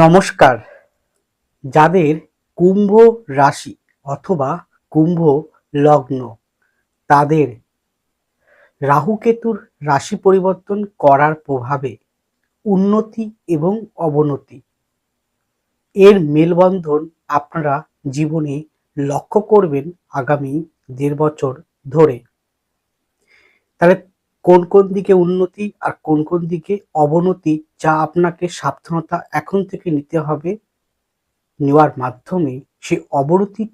নমস্কার। যাদের কুম্ভ রাশি অথবা কুম্ভ লগ্ন, তাদের রাহুকেতুর রাশি পরিবর্তন করার প্রভাবে উন্নতি এবং অবনতি। এর মেলবন্ধন আপনারা জীবনে লক্ষ্য করবেন আগামী দেড় বছর ধরে। তাহলে কোন কোন দিকে উন্নতি আর কোন কোন দিকে অবনতি যা আপনাকে সাবধানতা এখন থেকে নিতে হবে নেওয়ার মাধ্যমে সেই অবনতির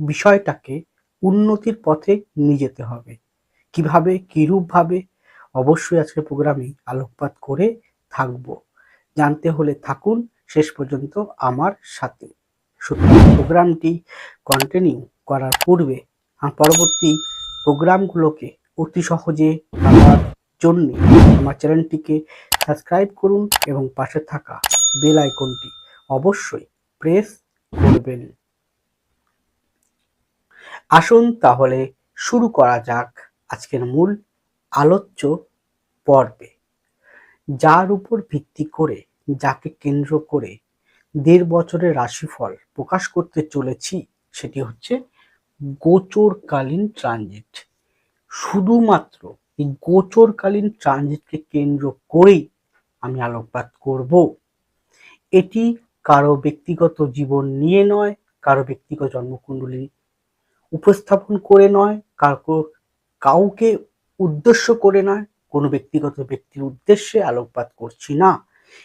বিষয়টাকে উন্নতির পথে নিয়ে যেতে হবে। কীভাবে, কিরূপভাবে? অবশ্যই আজকের প্রোগ্রামে আলোকপাত করে থাকব। জানতে হলে থাকুন। শেষ পর্যন্ত আমার সাথে। সুতরাং প্রোগ্রামটি কন্টিনিউ করার পূর্বে পরবর্তী প্রোগ্রামগুলোকে অতি সহজে পাওয়ার জন্য আমার চ্যানেলটিকে সাবস্ক্রাইব করুন এবং পাশে থাকা বেল আইকনটি অবশ্যই প্রেস করবেন। আসুন তাহলে শুরু করা যাক আজকের মূল আলোচ্য পর্বে। যার উপর ভিত্তি করে, যাকে কেন্দ্র করে দেড় বছরের রাশিফল প্রকাশ করতে চলেছি, সেটি হচ্ছে গোচরকালীন ট্রানজিট। শুধুমাত্র এই গোচরকালীন ট্রানজিটকে কেন্দ্র করেই আমি আলোকপাত করব। এটি কারও ব্যক্তিগত জীবন নিয়ে নয়, কারও ব্যক্তিগত জন্মকুণ্ডলী উপস্থাপন করে নয় কাউকে কাউকে উদ্দেশ্য করে নয়, কোনো ব্যক্তিগত ব্যক্তির উদ্দেশ্যে আলোকপাত করছি না।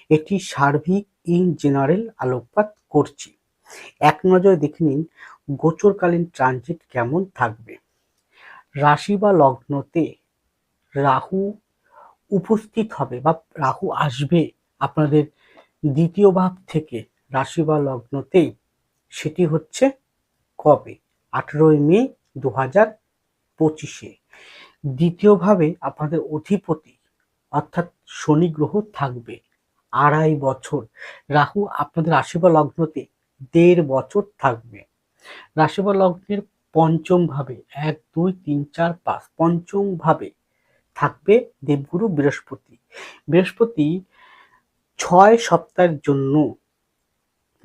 এটি সার্বিক ইন জেনারেল আলোকপাত করছি। এক নজরে দেখে নিন গোচরকালীন ট্রানজিট কেমন থাকবে। রাশি বা লগ্নতে রাহু উপস্থিত হবে বা রাহু আসবে আপনাদের দ্বিতীয় ভাব থেকে রাশি বা লগ্নতে সেটি হচ্ছে কবে? আঠেরোই মে দু হাজার পঁচিশে দ্বিতীয়ভাবে আপনাদের অধিপতি অর্থাৎ শনি গ্রহ থাকবে আড়াই বছর। রাহু আপনাদের রাশি বা লগ্নতে দেড় বছর থাকবে। রাশি বা লগ্নের পঞ্চম ভাবে এক, দুই, তিন, চার, পাঁচ পঞ্চম ভাবে থাকবে দেবগুরু বৃহস্পতি। বৃহস্পতি ছয় সপ্তাহের জন্য,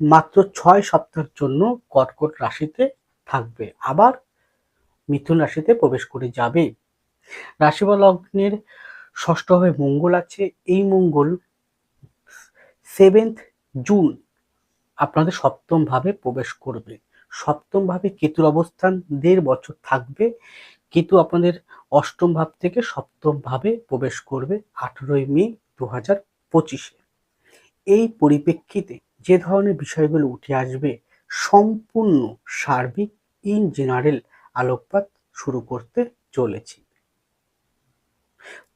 মাত্র ছয় সপ্তাহের জন্য কর্কট রাশিতে থাকবে। আবার মিথুন রাশিতে প্রবেশ করে যাবে। রাশি বা লগ্নের ষষ্ঠভাবে মঙ্গল আছে। এই মঙ্গল সেভেন্থ জুন আপনাদের সপ্তম ভাবে প্রবেশ করবে। সপ্তম ভাবে কেতুর অবস্থান দেড় বছর থাকবে। কেতু আপনাদের অষ্টম ভাব থেকে সপ্তম ভাবে প্রবেশ করবে আঠেরোই মে দু হাজার পঁচিশে। এই পরিপ্রেক্ষিতে যে ধরনের বিষয়গুলো উঠে আসবে, সম্পূর্ণ সার্বিক, ইন জেনারেল আলোকপাত শুরু করতে চলেছি।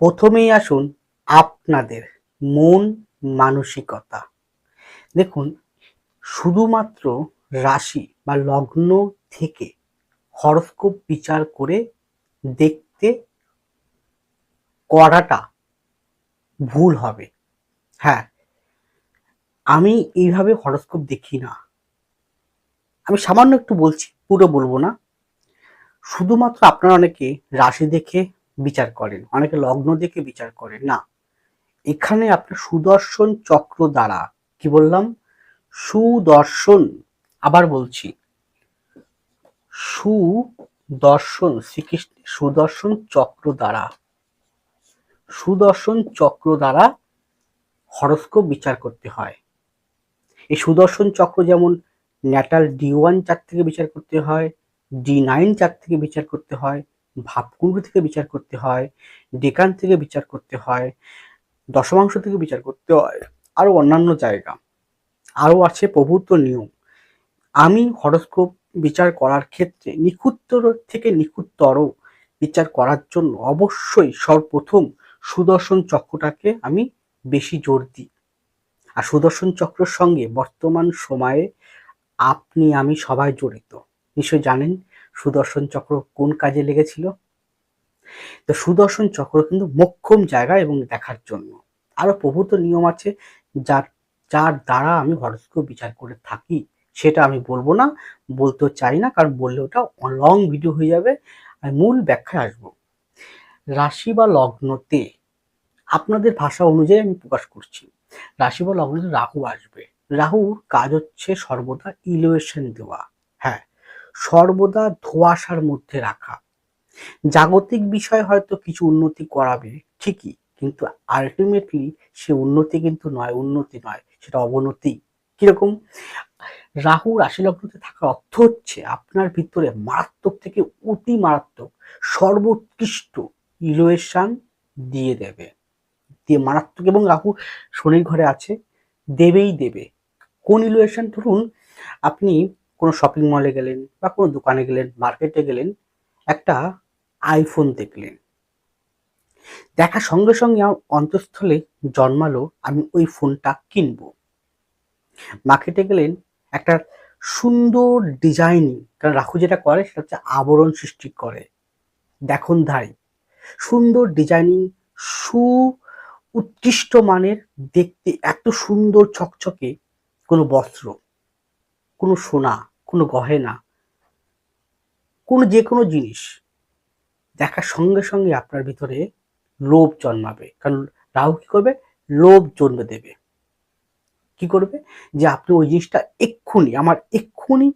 প্রথমেই আসুন আপনাদের মন মানসিকতা। দেখুন, শুধুমাত্র রাশি বা লগ্ন থেকে হরস্কোপ বিচার করে দেখতে করাটা ভুল হবে। হ্যাঁ আমি এইভাবে হরস্কোপ দেখি না। আমি সামান্য একটু বলছি, পুরো বলব না। শুধুমাত্র আপনারা অনেকে রাশি দেখে বিচার করেন, অনেকে লগ্ন দেখে বিচার করেন। না, এখানে আপনার সুদর্শন চক্র দ্বারা, কি বললাম? সুদর্শন আবার বলছি, সুদর্শন শ্রীকৃষ্ণের সুদর্শন চক্র দ্বারা, সুদর্শন চক্র দ্বারা হরস্কোপ বিচার করতে হয়। এই সুদর্শন চক্র যেমন ন্যাটাল ডি ওয়ান চার থেকে বিচার করতে হয়, ডি নাইন চার থেকে বিচার করতে হয়, ভাবকুণ্ড থেকে বিচার করতে হয়, ডেকান থেকে বিচার করতে হয়, দশমাংশ থেকে বিচার করতে হয়, আরও অন্যান্য জায়গা। আরও আছে প্রভুত্ব নিয়ম। আমি হরস্কোপ বিচার করার ক্ষেত্রে নিখুঁততর থেকে নিখুঁততর বিচার করার জন্য অবশ্যই সর্বপ্রথম সুদর্শন চক্রটাকে আমি বেশি জোর দিই। আর সুদর্শন চক্রের সঙ্গে বর্তমান সময়ে আপনি, আমি সবাই জড়িত। নিশ্চয় জানেন সুদর্শন চক্র কোন কাজে লেগেছিল? তো সুদর্শন চক্র কিন্তু মোক্ষম জায়গা এবং দেখার জন্য। আরও প্রভূত নিয়ম আছে যার যার দ্বারা আমি হরস্কোপ বিচার করে থাকি। সেটা আমি বলব না বলতে চাই না, কারণ বললে ওটা লং ভিডিও হয়ে যাবে। আমি মূল ব্যাখ্যায় আসব। রাশি বা লগ্নতে আপনাদের ভাষা অনুযায়ী আমি প্রকাশ করছি। রাশি বা লগ্নতে রাহু আসবে। রাহুর কাজ হচ্ছে সর্বদা ইলোয়েশন দেওয়া। হ্যাঁ সর্বদা ধোয়াশার মধ্যে রাখা। জাগতিক বিষয় হয়তো কিছু উন্নতি করাবে, ঠিকই, কিন্তু আলটিমেটলি সে উন্নতি কিন্তু নয়, উন্নতি নয়, সেটা অবনতি। কীরকম? রাহু রাশি লগ্নতে থাকার অর্থ হচ্ছে আপনার ভিতরে মারাত্মক থেকে অতি মারাত্মক সর্বোৎকৃষ্ট ইলোয়েশন দিয়ে দেবে। দিয়ে মারাত্মক এবং রাহু শনির ঘরে আছে, দেবেই দেবে। কোন ইলোয়েশন? ধরুন আপনি কোনো শপিং মলে গেলেন বা কোনো দোকানে গেলেন মার্কেটে গেলেন, একটা আইফোন দেখলেন। দেখার সঙ্গে সঙ্গে অন্তঃস্থলে জন্মালো, আমি ওই ফোনটা কিনবো। মার্কেটে গেলেন একটা সুন্দর ডিজাইনিং কারণ রাখু যেটা করে সেটা হচ্ছে আবরণ সৃষ্টি করে দেখুন ধাই সুন্দর ডিজাইনিং সু উৎকৃষ্ট মানের, দেখতে এত সুন্দর ছকছকে কোনো বস্ত্র, কোনো সোনা, কোনো গহেনা, কোনো যে কোনো জিনিস, দেখার সঙ্গে সঙ্গে আপনার ভিতরে লোভ জন্মাবে। কারণ রাহু কি করবে? লোভ জন্মে দেবে। কি করবে? যে আপনি ওই জিনিসটা এক্ষুনি, আমার এক্ষুনি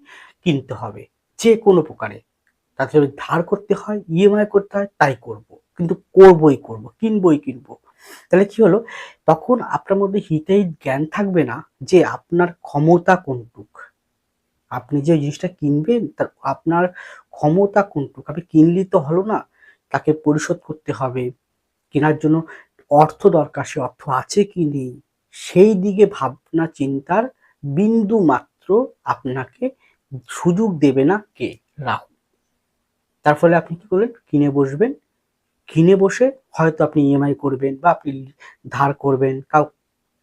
কিনতে হবে, যে কোনো প্রকারে। তাতে যদি ধার করতে হয় ইএমআই করতে হয়, তাই করব। কিন্তু করবই করব, কিনবই কিনবো। তাহলে কি হলো? তখন আপনার মধ্যে হিতেই জ্ঞান থাকবে না যে আপনার ক্ষমতা কোনটুক। আপনি যে জিনিসটা কিনবেন, তার আপনার ক্ষমতা কোনটুক? আপনি কিনলেই তো হলো না, তাকে পরিশোধ করতে হবে। কেনার জন্য অর্থ দরকার, সে অর্থ আছে কি নেই? সেই দিকে ভাবনা চিন্তার বিন্দু মাত্র আপনাকে সুযোগ দেবে না কে? রাহু। তার ফলে আপনি কি করলেন? কিনে বসবেন। কিনে বসে হয়তো আপনি ইএমআই করবেন বা আপনি ধার করবেন, কাউ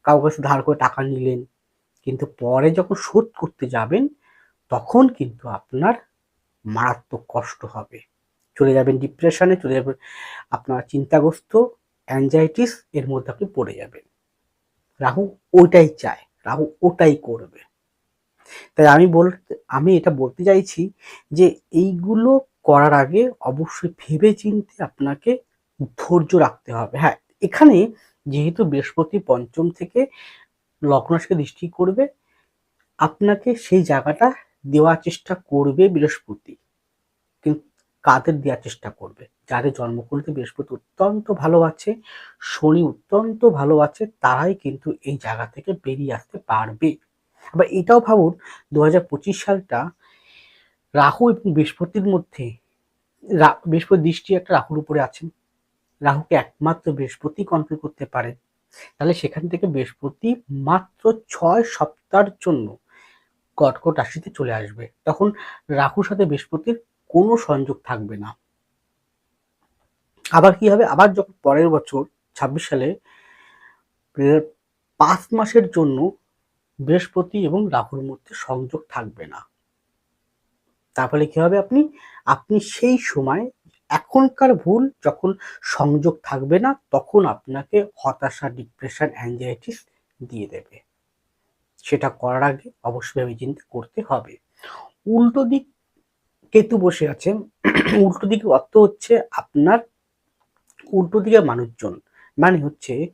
কাউ কাছে ধার করে টাকা নিলেন। কিন্তু পরে যখন শোধ করতে যাবেন, তখন কিন্তু আপনার মারাত্মক কষ্ট হবে। চলে যাবেন ডিপ্রেশনে চলে যাবেন আপনার চিন্তাগ্রস্ত অ্যাংজাইটিস এর মধ্যে আপনি পড়ে যাবেন। রাহু ওইটাই চায়, রাহু ওটাই করবে। তাই আমি বলতে আমি এটা বলতে চাইছি যে এইগুলো করার আগে অবশ্যই ভেবে চিনতে আপনাকে ধৈর্য রাখতে হবে। হ্যাঁ এখানে যেহেতু বৃহস্পতি পঞ্চম থেকে লগ্নকে দৃষ্টি করবে, আপনাকে সেই জায়গাটা দেওয়ার চেষ্টা করবে বৃহস্পতি। কিন্তু কাদের দেওয়ার চেষ্টা করবে? যাদের জন্মকুণ্ডতে বৃহস্পতি অত্যন্ত ভালো আছে শনি অত্যন্ত ভালো আছে তারাই কিন্তু এই জায়গা থেকে বেরিয়ে আসতে পারবে। আবার এটাও ভাবুন দু হাজার পঁচিশ সালটা রাহু এবং বৃহস্পতির মধ্যে বৃহস্পতি দৃষ্টি একটা রাহুর উপরে আছেন রাহুকে একমাত্র বৃহস্পতি কন্ট্রোল করতে পারে। তাহলে সেখান থেকে বৃহস্পতি মাত্র ছয় সপ্তাহের জন্য কটকট রাশিতে চলে আসবে। তখন রাহুর সাথে বৃহস্পতির কোনো সংযোগ থাকবে না। আবার কি হবে? আবার যখন পরের বছর ছাব্বিশ সালে পাঁচ মাসের জন্য বৃহস্পতি এবং রাহুর মধ্যে সংযোগ থাকবে না। তারপরে কি হবে আপনি? আপনি সেই সময় এখনকার ভুল যখন সংযোগ থাকবে না, তখন আপনাকে হতাশা ডিপ্রেশন অ্যাংজাইটিস দিয়ে দেবে। সেটা করার আগে অবশ্যই ভেবে চিন্তা করতে হবে। উল্টো দিক কেতু বসে আছে উল্টো দিকে অর্থ হচ্ছে আপনার উল্টো দিকে মানুষজন। মানে হচ্ছে,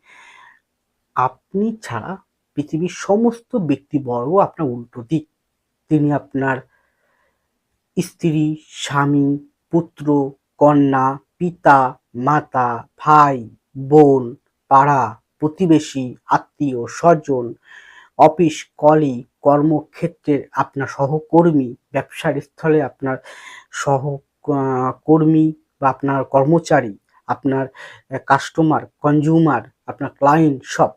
আপনি ছাড়া পৃথিবীর সমস্ত ব্যক্তিবর্গ আপনার উল্টো দিক। তিনি আপনার স্ত্রী, স্বামী, পুত্র, কন্যা, পিতা, মাতা, ভাই, বোন, পাড়া, প্রতিবেশী, আত্মীয়, স্বজন, অফিস কলি কর্মক্ষেত্রের আপনার সহকর্মী, ব্যবসার স্থলে আপনার সহকর্মী বা আপনার কর্মচারী। আপনার কাস্টমার কনজিউমার আপনার ক্লায়েন্ট সব।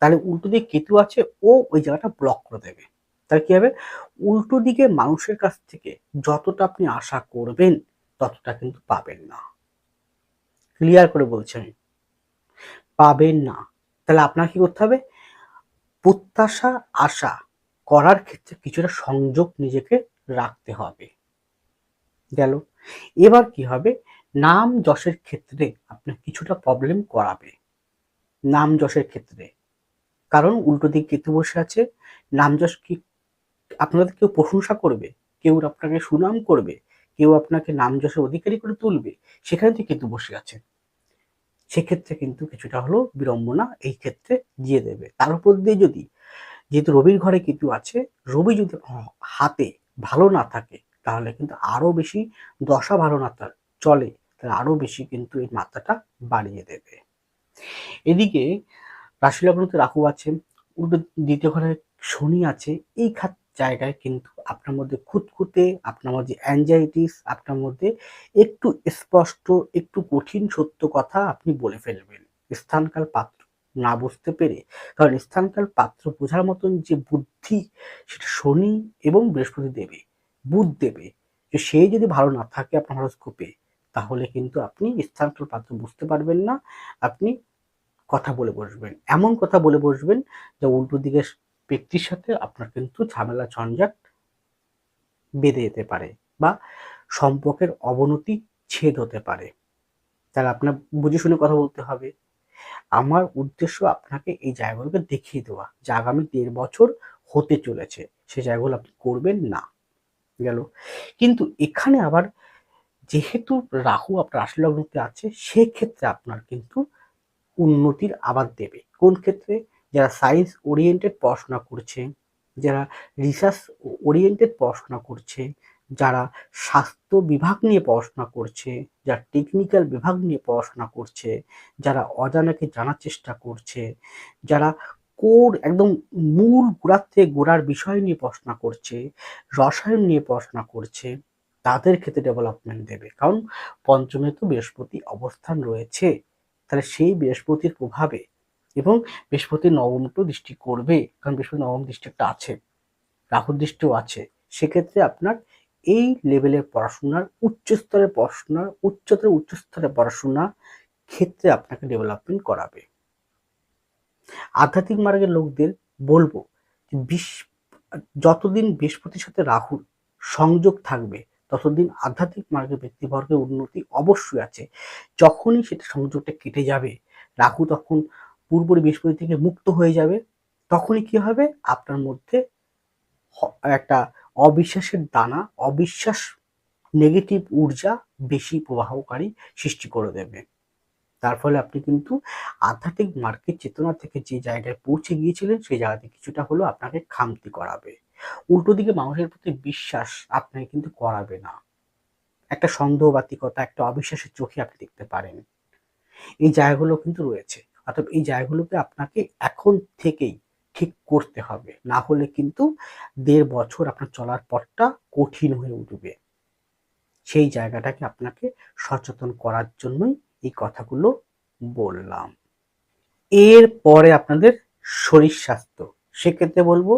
তাহলে উল্টো দিকে কেতু আছে, ও ওই জায়গাটা ব্লক করে দেবে। তাহলে কি হবে? উল্টো দিকে মানুষের কাছ থেকে যতটা আপনি আশা করবেন, ততটা কিন্তু পাবেন না। ক্লিয়ার করে বলছি আমি। পাবেন না। তাহলে আপনার কি করতে হবে? প্রত্যাশা, আশা করার ক্ষেত্রে কিছুটা সংযোগ নিজেকে রাখতে হবে। গেল। এবার কি হবে? নাম যশের ক্ষেত্রে আপনার কিছুটা প্রবলেম করাবে। নাম যশের ক্ষেত্রে। কারণ উল্টো দিক কেতু বসে আছে, নাম যশ কি আপনাদের কেউ প্রশংসা করবে, কেউ আপনাকে সুনাম করবে, কেউ আপনাকে নাম যশের অধিকারী করে তুলবে সেখানে তো কেতু বসে আছে। সেক্ষেত্রে কিন্তু কিছুটা হলো বিড়ম্বনা এই ক্ষেত্রে দিয়ে দেবে। তার উপর দিয়ে যদি যেহেতু রবির ঘরে কেতু আছে, রবি যদি হাতে ভালো না থাকে, তাহলে কিন্তু আরও বেশি দশা ভালো না চলে। তাহলে আরও বেশি কিন্তু এই মাত্রাটা বাড়িয়ে দেবে। এদিকে রাশি লগ্নতে রাহু আছে উল্টো দ্বিতীয় ঘরে শনি আছে, এই খাত জায়গায় কিন্তু আপনার মধ্যে খুঁতখুঁতে, আপনার মধ্যে অ্যাংজাইটিস আপনার মধ্যে একটু স্পষ্ট, একটু কঠিন সত্য কথা আপনি বলে ফেলবেন। স্থানকাল পাত্র না বুঝতে পেরে, কারণ স্থানকাল পাত্র বোঝার মতন যে বুদ্ধি, সেটা শনি এবং বৃহস্পতি দেবে, বুধ দেবে। সে যদি ভালো না থাকে আপনার হরস্কোপে তাহলে কিন্তু আপনি স্থানকাল পাত্র বুঝতে পারবেন না। আপনি কথা বলে বসবেন, এমন কথা বলে বসবেন যে উল্টো দিকের ব্যক্তির সাথে আপনার কিন্তু ঝামেলা, ঝঞ্ঝাট বেঁধে যেতে পারে বা সম্পর্কের অবনতি ছেদ হতে পারে। তাহলে আপনার বুঝে শুনে কথা বলতে হবে। আমার উদ্দেশ্য আপনাকে এই জায়গাগুলোকে দেখিয়ে দেওয়া যে আগামী দেড় বছর হতে চলেছে, সে জায়গাগুলো আপনি করবেন না। গেল। কিন্তু এখানে আবার যেহেতু রাহু আপনার রাশি লগ্নতে আছে, সেক্ষেত্রে আপনার কিন্তু উন্নতির আবার দেবে। কোন ক্ষেত্রে? যারা সায়েন্স ওরিয়েন্টেড পড়াশোনা করছে, যারা রিসার্চ ওরিয়েন্টেড পড়াশোনা করছে, যারা স্বাস্থ্য বিভাগ নিয়ে পড়াশোনা করছে, যারা টেকনিক্যাল বিভাগ নিয়ে পড়াশোনা করছে, যারা অজানাকে জানার চেষ্টা করছে, যারা কোর একদম মূল গোড়ার থেকে গোড়ার বিষয় নিয়ে পড়াশোনা করছে, রসায়ন নিয়ে পড়াশোনা করছে তাদের ক্ষেত্রে ডেভেলপমেন্ট দেবে। কারণ পঞ্চমে তো বৃহস্পতি অবস্থান রয়েছে, তাহলে সেই বৃহস্পতির প্রভাবে এবং বৃহস্পতি নবমটো দৃষ্টি করবে, কারণ বৃহস্পতি নবম দৃষ্টি একটা আছে, রাহুর দৃষ্টিও আছে, সেক্ষেত্রে আপনার এই লেভেলের পড়াশোনার উচ্চ স্তরের পড়াশোনার উচ্চতর উচ্চ স্তরের পড়াশোনা ক্ষেত্রে আপনাকে ডেভেলপমেন্ট করাবে। আধ্যাত্মিক মার্গের লোকদের বলব যে বিশ- যতদিন বৃহস্পতির সাথে রাহুর সংযোগ থাকবে ততদিন আধ্যাত্মিক মার্গের ব্যক্তিবর্গের উন্নতি অবশ্যই আছে। যখনই সেটা সংযোগটা কেটে যাবে, রাহু তখন পূর্বরী বৃহস্পতি থেকে মুক্ত হয়ে যাবে, তখনই কি হবে? আপনার মধ্যে একটা অবিশ্বাসের দানা, অবিশ্বাস নেগেটিভ ঊর্জা বেশি প্রবাহকারী সৃষ্টি করে দেবে। তার ফলে আপনি কিন্তু আধ্যাত্মিক মার্গের চেতনা থেকে যে জায়গায় পৌঁছে গিয়েছিলেন সেই জায়গাতে কিছুটা হলেও আপনাকে খামতি করাবে। উল্টো দিকে মানুষের প্রতি বিশ্বাস আপনাকে কিন্তু করাবে না। একটা সন্দেহবাতিকতা, একটা অবিশ্বাসের চোখে আপনি দেখতে পারেন। এই জায়গাগুলো কিন্তু রয়েছে। অর্থাৎ এই জায়গাগুলোকে আপনাকে এখন থেকেই ঠিক করতে হবে। না হলে কিন্তু দেড় বছর আপনার চলার পথটা কঠিন হয়ে উঠবে। সেই জায়গাটাকে আপনাকে সচেতন করার জন্যই এই কথাগুলো বললাম। এর পরে আপনাদের শরীর স্বাস্থ্য। সেক্ষেত্রে বলব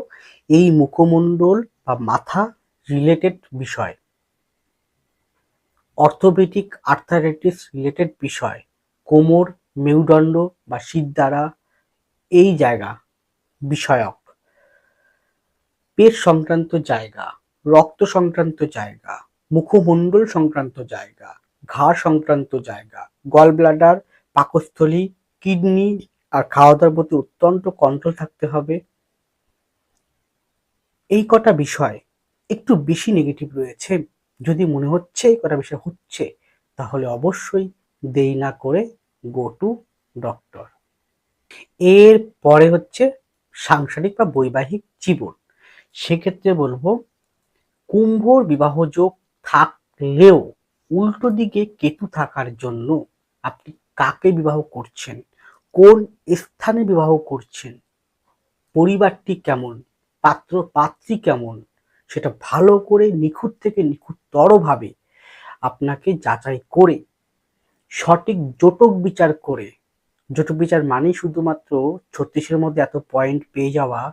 এই মুখমণ্ডল বা মাথা রিলেটেড বিষয় অর্থোপেডিক আর্থারাইটিস রিলেটেড বিষয়, কোমর, মেরুদণ্ড বা শীত দ্বারা এই জায়গা বিষয়ক, পেট সংক্রান্ত জায়গা, রক্ত সংক্রান্ত জায়গা, মুখমণ্ডল সংক্রান্ত জায়গা ঘাড় সংক্রান্ত জায়গা গল ব্লাডার পাকস্থলী কিডনি আর খাওয়া দাওয়ার প্রতি অত্যন্ত কন্ট্রোল থাকতে হবে। এই কটা বিষয় একটু বেশি নেগেটিভ রয়েছে। যদি মনে হচ্ছে এই কটা বিষয় হচ্ছে, তাহলে অবশ্যই দেরি না করে গো টু ডক্টর এর পরে হচ্ছে সাংসারিক বা বৈবাহিক জীবন। সেক্ষেত্রে বলব, কুম্ভর বিবাহ যোগ থাকলেও উল্টো দিকে কেতু থাকার জন্য আপনি কাকে বিবাহ করছেন? কোন স্থানে বিবাহ করছেন? পরিবারটি কেমন? পাত্র পাত্রী কেমন? সেটা ভালো করে নিখুঁত থেকে নিখুঁততরভাবে আপনাকে যাচাই করে, সঠিক জটক বিচার করে। জটক বিচার মানেই শুধুমাত্র ছত্রিশের মধ্যে এত পয়েন্ট পেয়ে যাওয়া।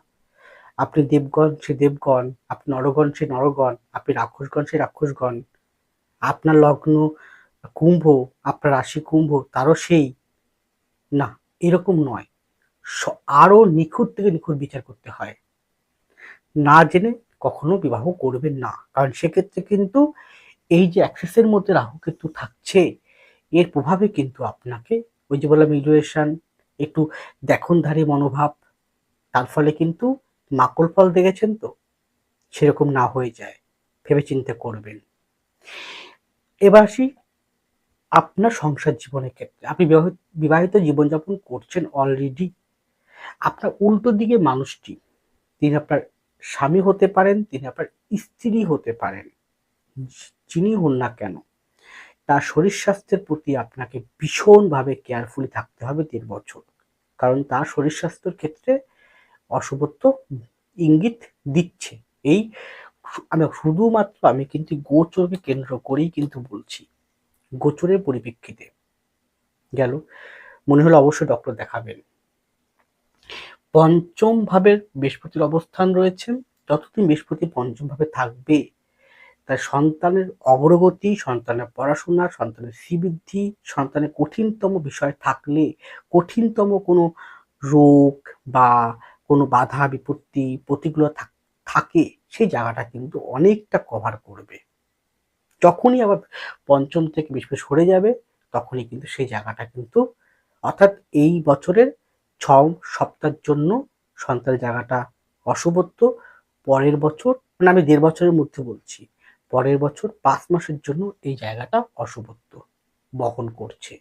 আপনি দেবগণ, সে দেবগণ, আপনি নরগণ, সে নরগণ, আপনি রাক্ষসগণ, সে রাক্ষসগণ, আপনার লগ্ন কুম্ভ, আপনার রাশি কুম্ভ, তারও সেই। না, এরকম নয়। স- আরও নিখুঁত থেকে নিখুঁত বিচার করতে হয়। না জেনে কখনো বিবাহ করবেন না। কারণ সেক্ষেত্রে কিন্তু এই যে অ্যাক্সেসের মধ্যে রাহু কিন্তু থাকছে, এর প্রভাবে কিন্তু আপনাকে ওই যে বললাম ইলুয়েশন একটু দেখনধারী মনোভাব, তার ফলে কিন্তু মাকল ফল দেখেছেন তো? সেরকম না হয়ে যায় ভেবে চিন্তে করবেন। এবার আসি আপনার সংসার জীবনের ক্ষেত্রে। আপনি বিবাহ- বিবাহিত জীবনযাপন করছেন অলরেডি আপনার উল্টো দিকে মানুষটি, তিনি আপনার স্বামী হতে পারেন, তিনি আপনার স্ত্রী হতে পারেন। যিনি হন না কেন, তার শরীর স্বাস্থ্যের প্রতি আপনাকে ভীষণভাবে কেয়ারফুলি থাকতে হবে দেড় বছর। কারণ তার শরীর স্বাস্থ্যের ক্ষেত্রে অশুভত্ব ইঙ্গিত দিচ্ছে। এই আমি শুধুমাত্র, আমি কিন্তু গোচরকে কেন্দ্র করেই কিন্তু বলছি, গোচরের পরিপ্রেক্ষিতে। গেল, মনে হলো অবশ্যই ডক্টর দেখাবেন। পঞ্চম ভাবের বৃহস্পতির অবস্থান রয়েছে। যতদিন বৃহস্পতি পঞ্চম ভাবে থাকবে, তার সন্তানের অগ্রগতি, সন্তানের পড়াশোনা, সন্তানের শ্রীবৃদ্ধি, সন্তানের কঠিনতম বিষয় থাকলে, কঠিনতম কোনো রোগ বা কোনো বাধা, বিপত্তি প্রতিকূল থাকে সেই জায়গাটা কিন্তু অনেকটা কভার করবে। যখনই আবার পঞ্চম থেকে বিশ সরে যাবে, তখনই কিন্তু সেই জায়গাটা কিন্তু অর্থাৎ এই বছরের ছ সপ্তাহের জন্য সন্তানের জায়গাটা অশুভত্ব পরের বছর মানে আমি দেড় বছরের মধ্যে বলছি, পরের বছর পাঁচ মাসের জন্য এই জায়গাটা অশুভত্ব বহন করছে।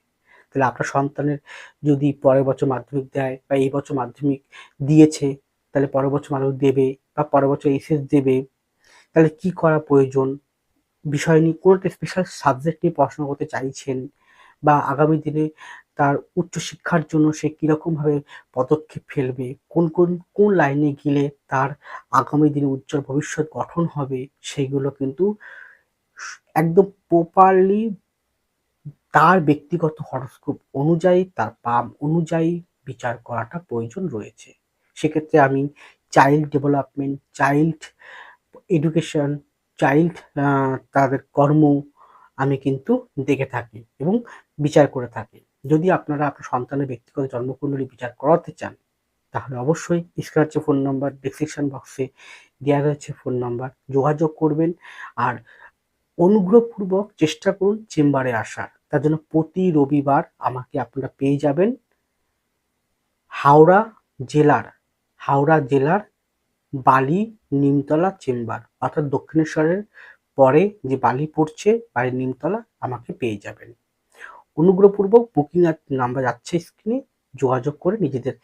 তাহলে আপনার সন্তানের যদি পরের বছর মাধ্যমিক দেয় বা এই বছর মাধ্যমিক দিয়েছে, তাহলে পরের বছর মাধ্যমিক দেবে বা পরের বছর এসএস দেবে, তাহলে কি করা প্রয়োজন? বিষয় নিয়ে কোনো একটা স্পেশাল সাবজেক্ট নিয়ে পড়াশোনা করতে চাইছেন বা আগামী দিনে তার উচ্চশিক্ষার জন্য সে কীরকমভাবে পদক্ষেপ ফেলবে, কোন কোন কোন লাইনে গেলে তার আগামী দিনে উজ্জ্বল ভবিষ্যৎ গঠন হবে সেইগুলো কিন্তু একদম প্রপারলি তার ব্যক্তিগত হরস্কোপ অনুযায়ী, তার পাম অনুযায়ী বিচার করাটা প্রয়োজন রয়েছে। সেক্ষেত্রে আমি child development child education child তাদের কর্ম আমি কিন্তু দেখে থাকি এবং বিচার করে থাকি। যদি আপনারা আপনার সন্তানের ব্যক্তিগত জন্মকুণ্ডলী বিচার করাতে চান, তাহলে অবশ্যই স্ক্রাচে ফোন নাম্বার ডিসক্রিপশন বক্সে দেওয়া রয়েছে ফোন নাম্বার। যোগাযোগ করবেন আর অনুগ্রহপূর্বক চেষ্টা করুন চেম্বারে আসার। তার জন্য প্রতি রবিবার আমাকে আপনারা পেয়ে যাবেন হাওড়া জেলার হাওড়া জেলার বালি নিমতলা চেম্বার। অর্থাৎ দক্ষিণেশ্বরের পরে যে বালি পড়ছে বাড়ির নিমতলা আমাকে পেয়ে যাবেন। অনুগ্রহপূর্বক বুকিং আর নাম্বার যাচ্ছে স্ক্রিনে যোগাযোগ করে নিজেদের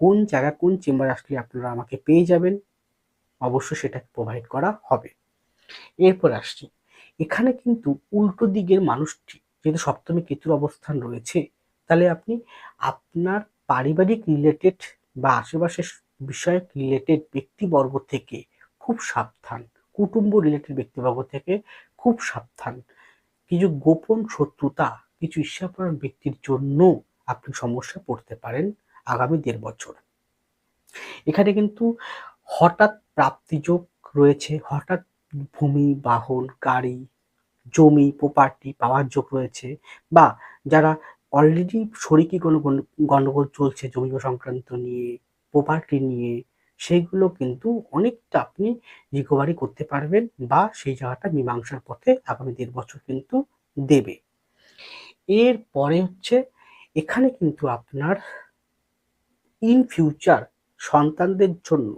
কোন জায়গা, কোন চেম্বার আসলে আপনারা আমাকে পেয়ে যাবেন, অবশ্যই সেটা প্রোভাইড করা হবে। এরপর আসছি। এখানে কিন্তু উল্টো দিকের মানুষটি যেহেতু সপ্তমী কেতুর অবস্থান রয়েছে, তাহলে আপনি আপনার পারিবারিক রিলেটেড বা আশেপাশের বিষয়ক রিলেটেড ব্যক্তিবর্গ থেকে খুব সাবধান, কুটুম্ব রিলেটেড ব্যক্তিবর্গ থেকে খুব সাবধান। কিছু গোপন শত্রুতা কিছু ঈর্ষাপরায়ণ ব্যক্তির জন্য আপনি সমস্যা পড়তে পারেন আগামী দেড় বছর। এখানে কিন্তু হঠাৎ প্রাপ্তিযোগ রয়েছে, হঠাৎ ভূমি, বাহন, গাড়ি, জমি প্রপার্টি পাওয়ার যোগ রয়েছে বা যারা অলরেডি শরিকি কোনো গণ্ডগোল চলছে জমি সংক্রান্ত নিয়ে প্রপার্টি নিয়ে সেইগুলো কিন্তু অনেকটা আপনি রিকভারি করতে পারবেন বা সেই জায়গাটা মীমাংসার পথে আগামী দেড় বছর কিন্তু দেবে। এর পরে হচ্ছে এখানে কিন্তু আপনার ইন ফিউচার সন্তানদের জন্য,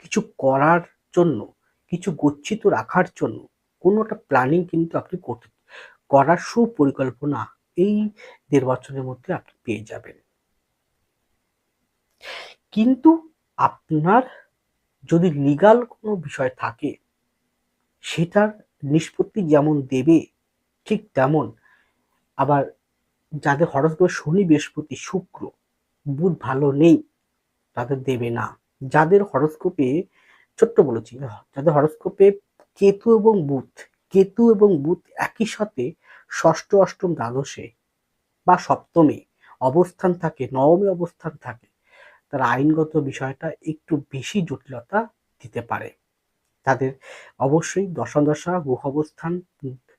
কিছু করার জন্য, কিছু গচ্ছিত রাখার জন্য কোনো একটা প্ল্যানিং কিন্তু আপনি করতে, করার সুপরিকল্পনা এই দেড় বছরের মধ্যে আপনি পেয়ে যাবেন। কিন্তু আপনার যদি লিগাল কোনো বিষয় থাকে, সেটার নিষ্পত্তি যেমন দেবে ঠিক তেমন আবার যাদের হরস্কোপে শনি, বৃহস্পতি, শুক্র, বুধ ভালো নেই, তাদের দেবে না। যাদের হরস্কোপে, ছোট্ট বলেছি, যাদের হরস্কোপে কেতু এবং বুধ, কেতু এবং বুধ একই সাথে ষষ্ঠ, অষ্টম, দ্বাদশে বা সপ্তমে অবস্থান থাকে, নবমে অবস্থান থাকে, তার আইনগত বিষয়টা একটু বেশি জটিলতা দিতে পারে। তাদের অবশ্যই দশা দশা, গ্রহ অবস্থান,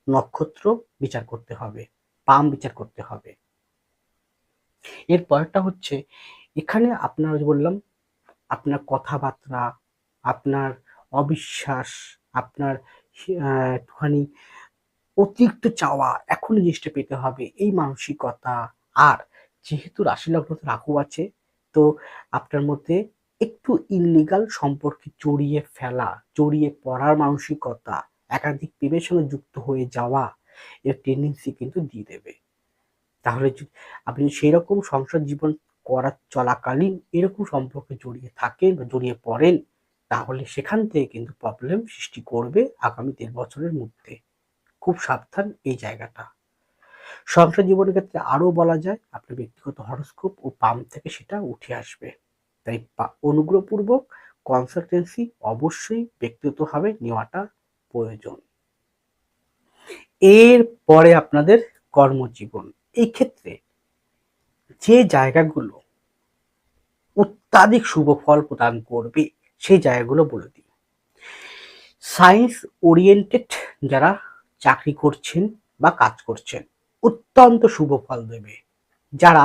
নক্ষত্র বিচার করতে হবে। পাম বিচার করতে হবে। এর পরেরটা হচ্ছে, এখানে আপনার বললাম, আপনার কথাবার্তা, আপনার অবিশ্বাস, আপনার একটুখানি অতিরিক্ত চাওয়া, এখনই জিনিসটা পেতে হবে এই মানসিকতা। আর যেহেতু রাশি লগ্নতে রাহু আছে, তো আপনার মধ্যে একটু ইনলিগাল সম্পর্কে জড়িয়ে ফেলা, জড়িয়ে পড়ার মানসিকতা, একাধিক প্রেমের সঙ্গে যুক্ত হয়ে যাওয়া এর টেন্ডেন্সি কিন্তু দিয়ে দেবে। তাহলে আপনি সেই রকম সংসার জীবন করার চলাকালীন এরকম সম্পর্কে জড়িয়ে থাকেন বা জড়িয়ে পড়েন, তাহলে সেখান থেকে কিন্তু প্রবলেম সৃষ্টি করবে আগামী দেড় বছরের মধ্যে। খুব সাবধান এই জায়গাটা। সংসার জীবনের ক্ষেত্রে আরও বলা যায়, আপনার ব্যক্তিগত হরস্কোপ ও পাম থেকে সেটা উঠে আসবে। তাই অনুগ্রহপূর্বক কনসালটেন্সি অবশ্যই ব্যক্তিগতভাবে নেওয়াটা প্রয়োজন। এর পরে আপনাদের কর্মজীবন। এই ক্ষেত্রে যে জায়গাগুলো অত্যাধিক শুভ ফল প্রদান করবে, সেই জায়গাগুলো বলে দিই। সায়েন্স ওরিয়েন্টেড যারা চাকরি করছেন বা কাজ করছেন, অত্যন্ত শুভ ফল দেবে। যারা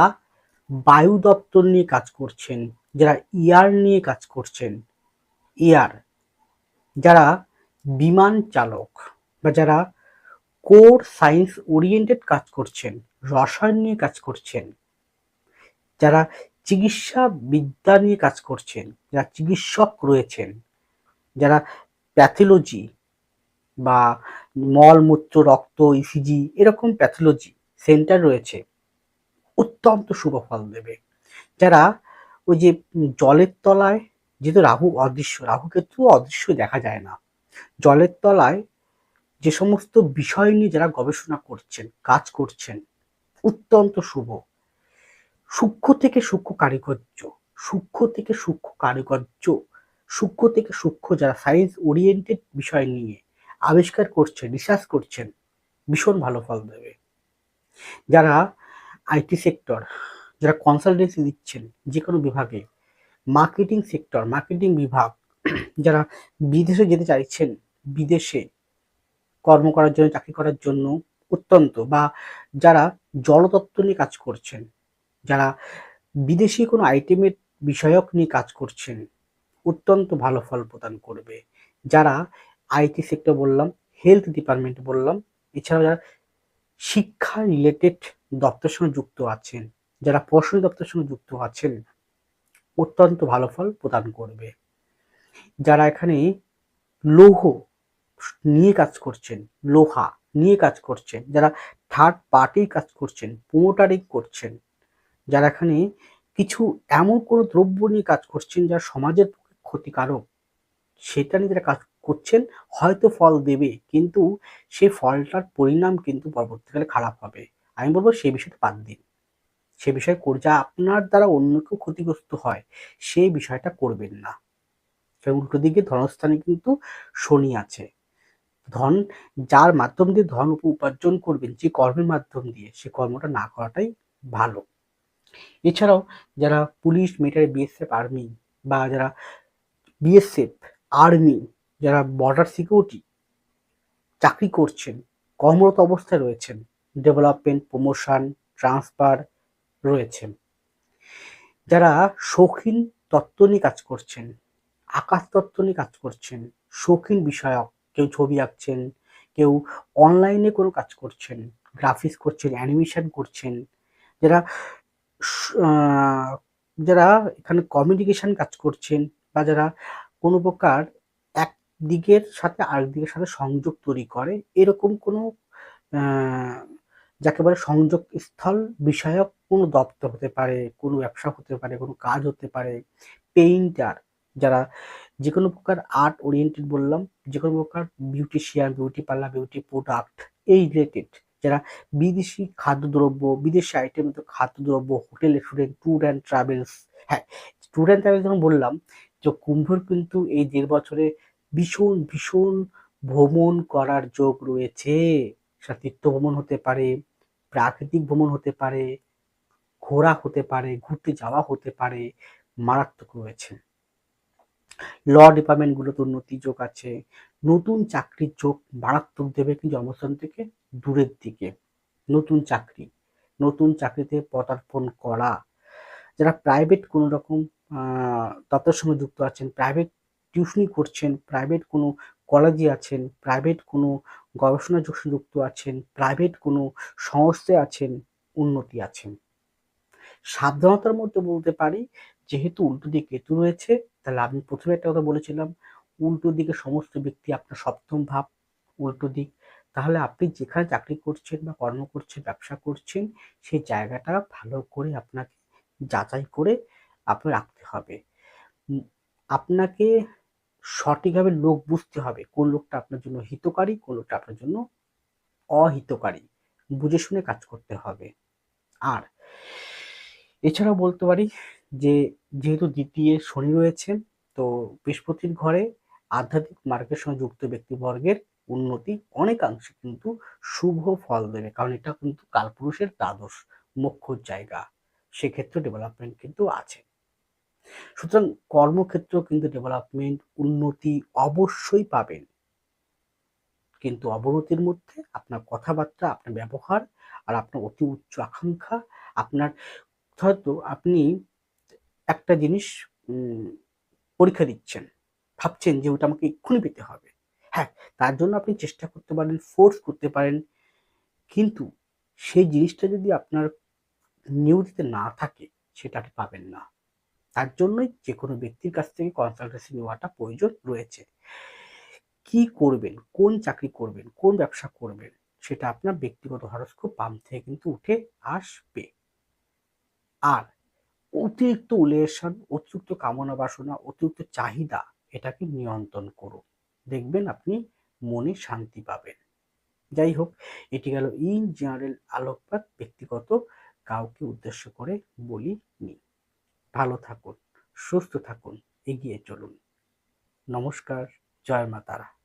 বায়ু দপ্তর নিয়ে কাজ করছেন, যারা ইয়ার নিয়ে কাজ করছেন ইয়ার যারা বিমান চালক বা যারা কোর সায়েন্স ওরিয়েন্টেড কাজ করছেন, রসায়ন নিয়ে কাজ করছেন। যারা চিকিৎসা বিদ্যা নিয়ে কাজ করছেন, যারা চিকিৎসক রয়েছেন, যারা প্যাথোলজি বা মলমূত্র, রক্ত ইসিজি এরকম প্যাথোলজি সেন্টার রয়েছে, অত্যন্ত শুভ ফল দেবে। যারা ওই যে জলের তলায়, যেহেতু রাহু অদৃশ্য রাহু ক্ষেত্রেও অদৃশ্য দেখা যায় না, জলের তলায় যে সমস্ত বিষয় নিয়ে যারা গবেষণা করছেন, কাজ করছেন, অত্যন্ত শুভ। সূক্ষ্ম থেকে সূক্ষ্ম কারিগর্য, সূক্ষ্ম থেকে সূক্ষ্ম কারিগর্য, সূক্ষ্ম থেকে সূক্ষ্ম যারা সায়েন্স ওরিয়েন্টেড বিষয় নিয়ে আবিষ্কার করছেন রিসার্চ করছেন, ভীষণ ভালো ফল দেবে। যারা আইটি সেক্টর যারা কনসালটেন্সি দিচ্ছেন যে কোনো বিভাগে মার্কেটিং সেক্টর মার্কেটিং বিভাগ, যারা বিদেশে যেতে চাইছেন, বিদেশে কর্ম করার জন্য, চাকরি করার জন্য অত্যন্ত বা যারা জলতত্ত্ব নিয়ে কাজ করছেন, যারা বিদেশি কোনো আইটেমের বিষয়ক নিয়ে কাজ করছেন, অত্যন্ত ভালো ফল প্রদান করবে। যারা আইটি সেক্টর বললাম হেলথ ডিপার্টমেন্ট বললাম, এছাড়াও যারা শিক্ষা রিলেটেড দপ্তরের সঙ্গে যুক্ত আছেন, যারা প্রশাসনিক দপ্তরের সঙ্গে যুক্ত আছেন, অত্যন্ত ভালো ফল প্রদান করবে। যারা এখানে লৌহ নিয়ে কাজ করছেন, লোহা নিয়ে কাজ করছেন, যারা থার্ড পার্টি কাজ করছেন প্রোমোটারিং করছেন, যারা এখানে কিছু এমন কোনো দ্রব্য নিয়ে কাজ করছেন যা সমাজের পক্ষে ক্ষতিকারক, সেটা নিয়ে যারা কাজ করছেন, হয়তো ফল দেবে, কিন্তু সে ফলটার পরিণাম কিন্তু পরবর্তীকালে খারাপ হবে। আমি বলব সে বিষয়টা বাদ দিন। সে বিষয় যা আপনার দ্বারা অন্য কেউ ক্ষতিগ্রস্ত হয় সেই বিষয়টা করবেন না। উল্টো দিকে ধনস্থানে কিন্তু শনি আছে। ধন, যার মাধ্যম দিয়ে ধন উপার্জন করবেন, যে কর্মের মাধ্যম দিয়ে, সে কর্মটা না করাটাই ভালো। এছাড়াও যারা পুলিশ, মিলিটারি, বিএসএফ, আর্মি বা যারা বিএসএফ, আর্মি, যারা বর্ডার সিকিউরিটি চাকরি করছেন, কর্মরত অবস্থায় রয়েছেন, ডেভেলপমেন্ট, প্রমোশন, ট্রান্সফার রয়েছেন। যারা শৌখিন তত্ত্ব নিয়ে কাজ করছেন, আকাশ তত্ত্ব নিয়ে কাজ করছেন, শৌখিন বিষয়ক কেউ ছবি আঁকছেন, কেউ অনলাইনে কোনো কাজ করছেন গ্রাফিক্স করছেন অ্যানিমেশন করছেন, যারা যারা এখানে কমিউনিকেশন কাজ করছেন বা যারা কোনো প্রকার এক দিকের সাথে আরেক দিকের সাথে সংযোগ তৈরি করে, এরকম কোনো যাকে বলে সংযোগ স্থল বিষয়ক কোনো দপ্তর হতে পারে, কোনো ব্যবসা হতে পারে, কোনো কাজ হতে পারে পেইন্টার যারা যে কোনো প্রকার আর্ট ওরিয়েন্টেড বললাম যে কোনো প্রকার beautician beauty parlour beauty product এই রিলেটেড যারা বিদেশি খাদ্যদ্রব্য, বিদেশি আইটেম খাদ্যদ্রব্য hotel restaurant tour and travels হ্যাঁ ট্যুর অ্যান্ড ট্রাভেলস যখন বললাম যে কুম্ভর কিন্তু এই দেড় বছরে ভীষণ ভীষণ ভ্রমণ করার যোগ রয়েছে। তীর্থ ভ্রমণ হতে পারে, প্রাকৃতিক ভ্রমণ হতে পারে, ঘোরা হতে পারে, ঘুরতে যাওয়া হতে পারে, মারাত্মক রয়েছে। ল ডিপার্টমেন্টগুলোতে উন্নতি যোগ আছে। নতুন চাকরির যোগ মারাত্মক দেবে কিন্তু অবস্থান থেকে দূরের দিকে। নতুন চাকরি, নতুন চাকরিতে পদার্পণ করা। যারা প্রাইভেট কোনো রকম দপ্তর সঙ্গে যুক্ত আছেন প্রাইভেট টিউশনি করছেন প্রাইভেট কোনো কলেজে আছেন প্রাইভেট কোনো গবেষণা যুক্ত আছেন প্রাইভেট কোনো সংস্থায় আছেন, উন্নতি আছেন। সাবধানতার মধ্যে বলতে পারি যেহেতু উল্টো দিকে কেতু রয়েছে, তাহলে আমি প্রথমে একটা কথা বলেছিলাম, উল্টো দিকে সমস্ত ব্যক্তি আপনার সপ্তম ভাব, উল্টো দিক। তাহলে আপনি যেখানে চাকরি করছেন বা কর্ম করছেন, ব্যবসা করছেন সেই জায়গাটা ভালো করে আপনাকে যাচাই করে আপনার রাখতে হবে। আপনাকে সঠিকভাবে লোক বুঝতে হবে, কোন লোকটা আপনার জন্য হিতকারী, কোন লোকটা আপনার জন্য অহিতকারী। বুঝে শুনে কাজ করতে হবে। আর এছাড়াও বলতে পারি যে যেহেতু দ্বিতীয় শনি রয়েছে তো বৃহস্পতির ঘরে আধ্যাত্মিক মার্গের সঙ্গে যুক্ত ব্যক্তিবর্গের উন্নতি অনেকাংশে কিন্তু শুভ ফল দেবে। কারণ এটা কিন্তু কালপুরুষের দ্বাদশ মুখ্য জায়গা। সেক্ষেত্রে ডেভেলপমেন্ট কিন্তু আছে। সুতরাং কর্মক্ষেত্রেও কিন্তু ডেভেলপমেন্ট উন্নতি অবশ্যই পাবেন। কিন্তু অবনতির মধ্যে আপনার কথাবার্তা, আপনার ব্যবহার আর আপনার অতি উচ্চ আকাঙ্ক্ষা, আপনার হয়তো আপনি একটা জিনিস পরীক্ষা দিচ্ছেন। ভাবছেন যে ওটা আমাকে এক্ষুনি পেতে হবে। হ্যাঁ তার জন্য আপনি চেষ্টা করতে পারেন ফোর্স করতে পারেন। কিন্তু সেই জিনিসটা যদি আপনার নিয়মিত না থাকে, সেটা আপনি পাবেন না। তার জন্যই যে কোনো ব্যক্তির কাছ থেকে কনসালটেন্সি নেওয়াটা প্রয়োজন রয়েছে। কি করবেন? কোন চাকরি করবেন? কোন ব্যবসা করবেন? সেটা আপনার ব্যক্তিগত হরস্কোপ পাম্প থেকে কিন্তু উঠে আসবে। আর অতিরিক্ত উলেশন, অতিরিক্ত কামনা বাসনা, অতিরিক্ত চাহিদা এটাকে নিয়ন্ত্রণ করুন। দেখবেন আপনি মনে শান্তি পাবেন। যাই হোক, এটি গেল ইন জেনারেল আলোকপাত, ব্যক্তিগত কাউকে উদ্দেশ্য করে বলি নি ভালো থাকুন, সুস্থ থাকুন, এগিয়ে চলুন। নমস্কার, জয় মা তারা।